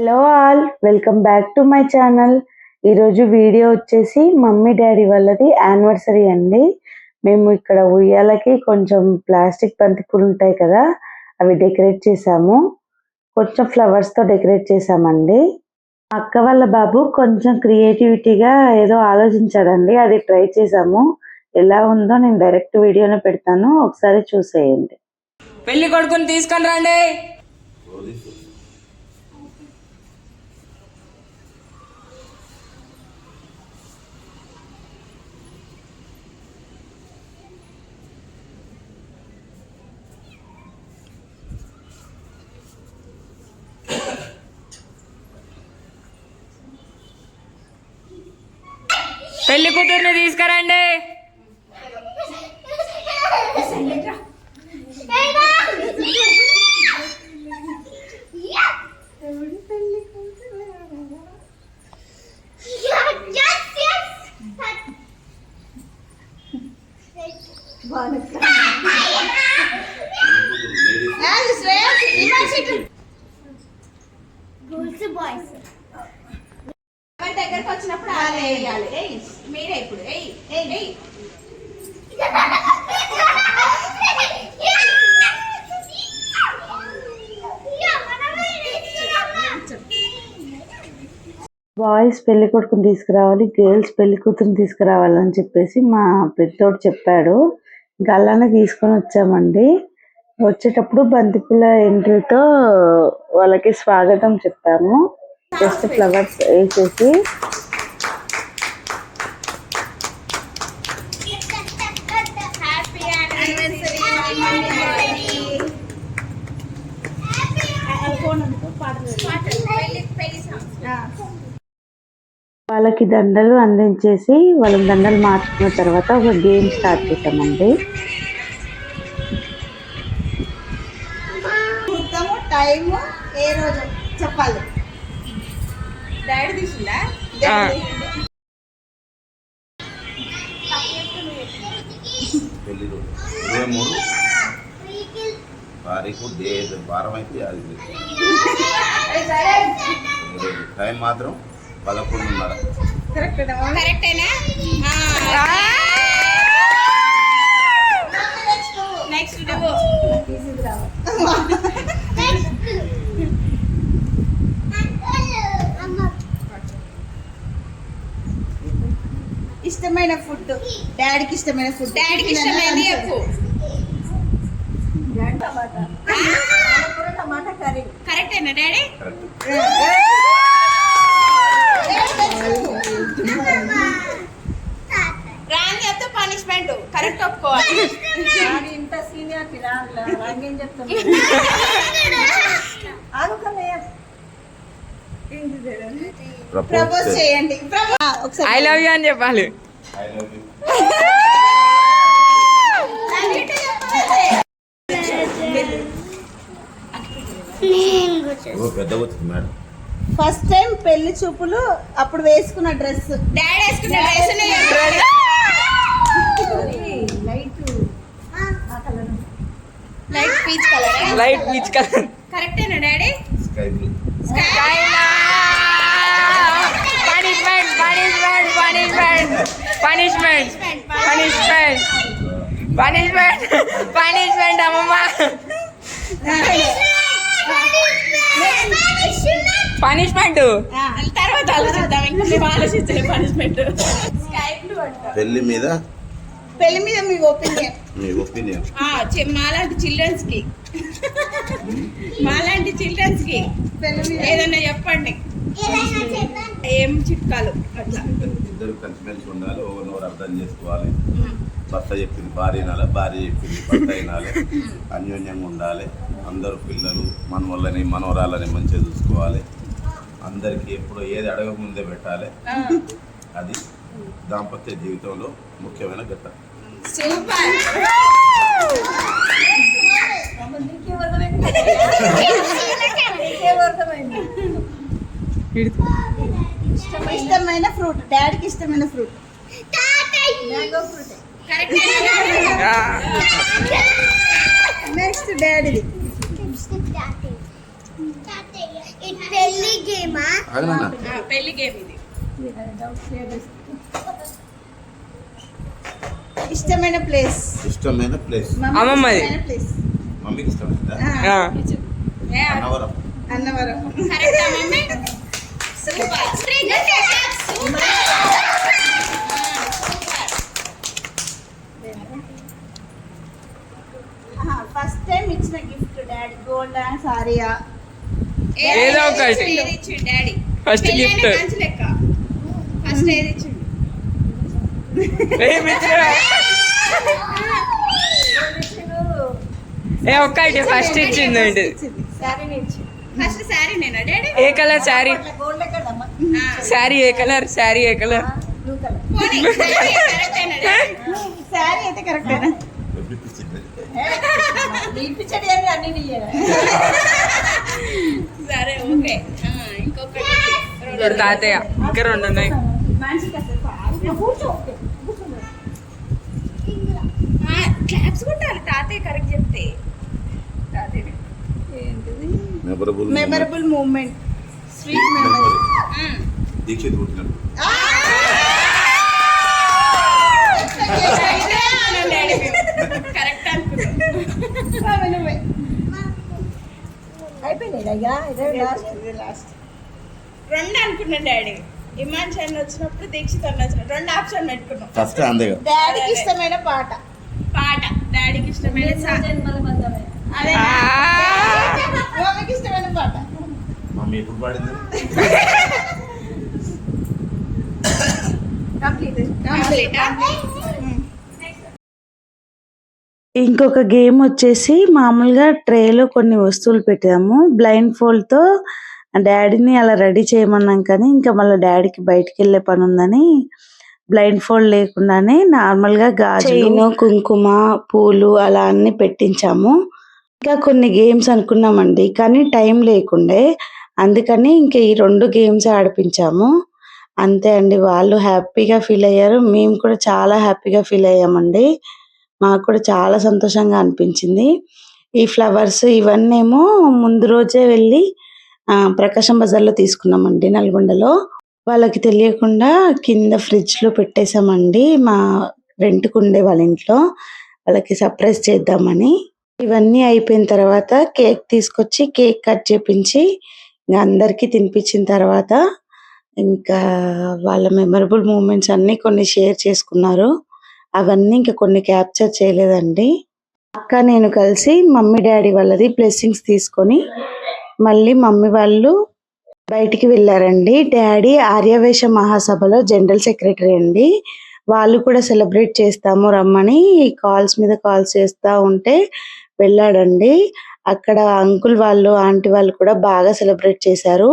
Hello all welcome back to my channel ఈరోజు video వచ్చేసి mummy daddy వాళ్ళది anniversary అండి. మేము ఇక్కడ ఉయ్యాలకి కొంచెం ప్లాస్టిక్ బంతిపూలు ఉంటాయి కదా అవి డెకరేట్ చేసాము. కొంచెం ఫ్లవర్స్తో డెకరేట్ చేసామండి. మా అక్క వాళ్ళ బాబు కొంచెం క్రియేటివిటీగా ఏదో ఆలోచించాడండి అది ట్రై చేసాము. ఎలా ఉందో నేను డైరెక్ట్ వీడియోలో పెడతాను ఒకసారి చూసేయండి. పెళ్ళి కొడుకుని తీసుకొని రండి. పెళ్ళి కూతుర్ని తీసుకురండి బాయ్స్ ఎవరి దగ్గరకు వచ్చినప్పుడు అలా వేయాలి ఏయ్ మీరే ఇప్పుడు. బాయ్స్ పెళ్ళి కొడుకుని తీసుకురావాలి గర్ల్స్ పెళ్ళి కూతురుని తీసుకురావాలని చెప్పేసి మా పెద్దోడు చెప్పాడు. ఇంకా అలానే తీసుకొని వచ్చామండి. వచ్చేటప్పుడు బంతిపూల ఎంట్రీతో వాళ్ళకి స్వాగతం చెప్పాము. జస్ట్ ఫ్లవర్స్ వేసేసి హ్యాపీ యానివర్సరీ పెళ్ళి పెళ్ళి సాంగ్స్ వాళ్ళకి దండలు అందించేసి వాళ్ళ దండలు మార్చుకున్న తర్వాత ఒక గేమ్ స్టార్ట్ చేసామండి. ముహూర్తము టైము ఏ రోజు? చెప్పాలి. డాడీ తీసిందా? ఆ. పెళ్ళి రోజు ఇరవై మూడు. తారీఖు డే వారం అయితే అది టైం మాత్రం పదకొండున్నర. కరెక్టేనా? నెక్స్ట్ నువ్వు ఇష్టమైన ఫుడ్ డాడీకి ఇష్టమైన ఫుడ్ డాడీకి ఇష్టమైంది చెప్పు. టమాటా కర్రీ కరెక్టేనా డాడీ? కరెక్ట్ రాంగ్ చెప్తే పనిష్మెంట్ కరెక్ట్ ఒప్పుకోవాలి. ఇంత సీనియర్ రాంగేం చెప్తాను ఆగుకన్నయ్య ప్రపోజ్ ప్రపోజ్ చేయండి. ఆ, ఒకసారి. ఐ లవ్ యూ అని చెప్పాలి. ఐ లవ్ యూ ఓ పెద్ద వచ్చింది మేడం. ఫస్ట్ టైం పెళ్ళి చూపులు అప్పుడు వేసుకున్న డ్రెస్. డాడీ వేసుకున్న dress light. Light peach colour? Light peach colour. కరెక్టేనా daddy? Sky blue. Punishment punishment punishment punishment punishment. Punishment punishment punishment తర్వాత ఆలోచిద్దాం. ఇంకా మేము ఆలోచించలే పనిష్మెంట్ పెళ్ళి మీద? పెళ్ళి మీద మీ ఒపీనియన్. మీ ఒపీనియన్. ఆ, చి- మాలాంటి చిల్డ్రన్స్కి మాలాంటి చిల్డ్రన్స్కి పెళ్ళి మీద. ఏదైనా చెప్పండి. ఏం చిట్కాలు? అట్లా. ఇద్దరు కలిసిమెలిసి ఉండాలి ఒకరినొకరు అర్థం చేసుకోవాలి. భర్త చెప్పింది భార్య వినాలి భార్య చెప్పింది భర్త వినాలి. అన్యోన్యంగా ఉండాలి. అందరూ పిల్లలు మనవళ్ళని మనవరాలని మంచిగా చూసుకోవాలి. అందరికీ ఎప్పుడు ఏది అడగకముందే పెట్టాలి. అది దాంపత్య జీవితంలో ముఖ్యమైన ఘట్టం. సూపర్. ఇష్టమైన ఫ్రూట్ డాడీకి ఇష్టమైన fruit. Mango fruit correct next డాడీది It పెళ్ళి గేమా? పెళ్ళి గేమ్ ఇది. ఇష్టమైన ప్లేస్. ఇష్టమైన ప్లేస్. అమ్మమ్మది. ప్లేస్. మమ్మీకి ఇష్టమైందా. అన్నవరం. అన్నవరం. కరెక్టా mummy? Super. Stringer super first time ఇచ్చిన గిఫ్ట్ డాడీ గోల్డ్ సారీయా? ఏదో ఒకటి. ఫస్ట్ ఏది ఇచ్చిండు? ఏమి ఇచ్చినా? ఏ ఒక్కటి ఫస్ట్ ఇచ్చిందండి ఏ కలర్ శారీ శారీ ఏ కలర్? శారీ ఏ కలర్? Blue colour. పోనీ శారీ అయితే కరెక్టేనా సరే ఓకే. ఇంకొకటి. తాతయ్య. ఇంకా రెండు ఉన్నాయి. క్లాప్స్ కొట్టాలి. తాతయ్య కరెక్ట్ చెప్తే. తాతయ్య memorable memorable moment sweet memory Dikshit పుట్టినప్పుడు కరెక్ట్ అనుకున్నాం అయిపోయినాయి. అయ్యా ఇదే లాస్ట్ ఇదే లాస్ట్ రెండు అనుకున్నాం డాడీ. ఇమాన్ వచ్చినప్పుడు దీక్షిత్ అన్న వచ్చినప్పుడు రెండు ఆప్షన్ పెట్టుకున్నాం. ఫస్ట్ అందేగా డాడీకి ఇష్టమైన పాట. పాట డాడీకి ఇష్టమైన సా- అదే ఇష్టమైన పాట. మమ్మీ ఎప్పుడు పాడింది? కంప్లీట్ కంప్లీట్ ఇంకొక గేమ్ వచ్చేసి మామూలుగా ట్రేలో కొన్ని వస్తువులు పెట్టాము. బ్లైండ్ ఫోల్డ్తో డాడీని అలా రెడీ చేయమన్నాం కానీ ఇంకా మళ్ళీ డాడీకి బయటికి వెళ్ళే పని ఉందని బ్లైండ్ ఫోల్డ్ లేకుండానే నార్మల్గా గాజులు కుంకుమ పూలు అలా అన్ని పెట్టించాము. ఇంకా కొన్ని గేమ్స్ అనుకున్నామండి కానీ టైం లేకుండే. అందుకని ఇంకా ఈ రెండు గేమ్స్ ఆడిపించాము. అంతే అండి వాళ్ళు హ్యాపీగా ఫీల్ అయ్యారు. మేము కూడా చాలా హ్యాపీగా ఫీల్ అయ్యామండి. మాకు కూడా చాలా సంతోషంగా అనిపించింది. ఈ ఫ్లవర్స్ ఇవన్నీ ఏమో ముందు రోజే వెళ్ళి ప్రకాశం బజార్లో తీసుకున్నామండి నల్గొండలో. వాళ్ళకి తెలియకుండా కింద ఫ్రిడ్జ్లో పెట్టేశామండి. మా రెంట్కు ఉండే వాళ్ళ ఇంట్లో. వాళ్ళకి సర్ప్రైజ్ చేద్దామని. ఇవన్నీ అయిపోయిన తర్వాత కేక్ తీసుకొచ్చి కేక్ కట్ చేపించి ఇంకా అందరికీ తినిపించిన తర్వాత ఇంకా వాళ్ళ మెమరబుల్ మూమెంట్స్ అన్ని కొన్ని షేర్ చేసుకున్నారు. అవన్నీ ఇంకా కొన్ని క్యాప్చర్ చేయలేదండి. అక్క నేను కలిసి మమ్మీ డాడీ వాళ్ళది బ్లెస్సింగ్స్ తీసుకొని మళ్ళీ మమ్మీ వాళ్ళు బయటికి వెళ్ళారండి. డాడీ ఆర్యవేశ మహాసభలో జనరల్ సెక్రటరీ అండి. వాళ్ళు కూడా సెలబ్రేట్ చేస్తాము రమ్మని కాల్స్ మీద కాల్స్ చేస్తా ఉంటే వెళ్ళాడండి. అక్కడ అంకుల్ వాళ్ళు ఆంటీ వాళ్ళు కూడా బాగా సెలబ్రేట్ చేశారు.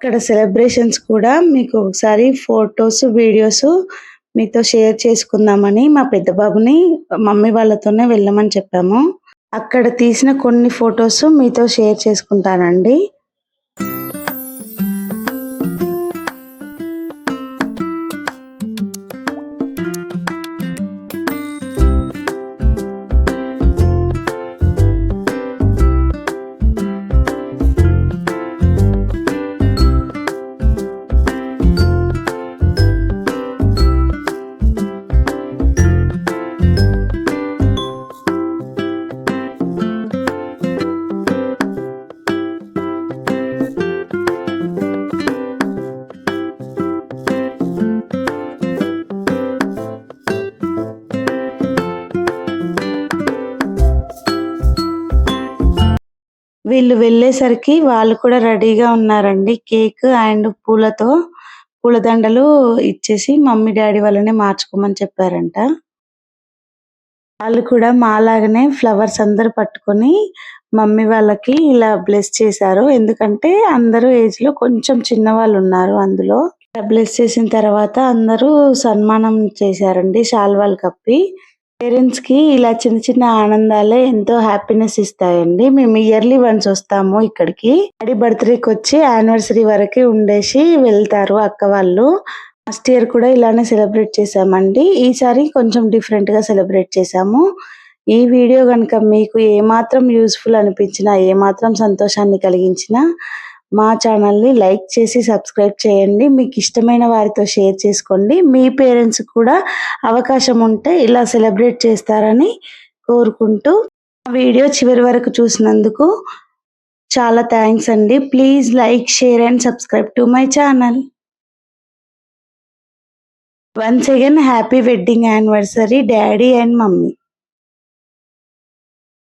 అక్కడ సెలబ్రేషన్స్ కూడా మీకు ఒకసారి ఫొటోస్ వీడియోస్ మీతో షేర్ చేసుకుందామని మా పెద్ద బాబుని మమ్మీ వాళ్ళతోనే వెళ్ళమని చెప్పాము. అక్కడ తీసిన కొన్ని ఫొటోస్ మీతో షేర్ చేసుకుంటానండి. వీళ్ళు వెళ్ళేసరికి వాళ్ళు కూడా రెడీగా ఉన్నారండి. కేక్ అండ్ పూలతో పూలదండలు ఇచ్చేసి మమ్మీ డాడీ వాళ్ళని మార్చుకోమని చెప్పారంట. వాళ్ళు కూడా మాలాగనే ఫ్లవర్స్ అందరు పట్టుకొని మమ్మీ వాళ్ళకి ఇలా బ్లెస్ చేశారు. ఎందుకంటే అందరూ ఏజ్లో కొంచెం చిన్న వాళ్ళు ఉన్నారు అందులో. బ్లెస్ చేసిన తర్వాత అందరూ సన్మానం చేశారండి. శాల్వాలు కప్పి. పేరెంట్స్కి ఇలా చిన్న చిన్న ఆనందాలే ఎంతో హ్యాపీనెస్ ఇస్తాయండి. మేము ఇయర్లీ వన్స్ వస్తాము ఇక్కడికి. డాడీ బర్త్డేకి వచ్చి యానివర్సరీ వరకు ఉండేసి వెళ్తారు అక్క వాళ్ళు. లాస్ట్ ఇయర్ కూడా ఇలానే సెలబ్రేట్ చేసామండి ఈసారి కొంచెం డిఫరెంట్గా సెలబ్రేట్ చేసాము ఈ వీడియో కనుక మీకు ఏమాత్రం యూస్ఫుల్ అనిపించినా ఏమాత్రం సంతోషాన్ని కలిగించినా మా ఛానల్ని లైక్ చేసి సబ్స్క్రైబ్ చేయండి. మీకు ఇష్టమైన వారితో షేర్ చేసుకోండి. మీ పేరెంట్స్ కూడా అవకాశం ఉంటే ఇలా సెలబ్రేట్ చేస్తారని కోరుకుంటూ వీడియో చివరి వరకు చూసినందుకు చాలా థ్యాంక్స్ అండి. Please like share and subscribe to my channel. Once again happy wedding anniversary daddy and mummy.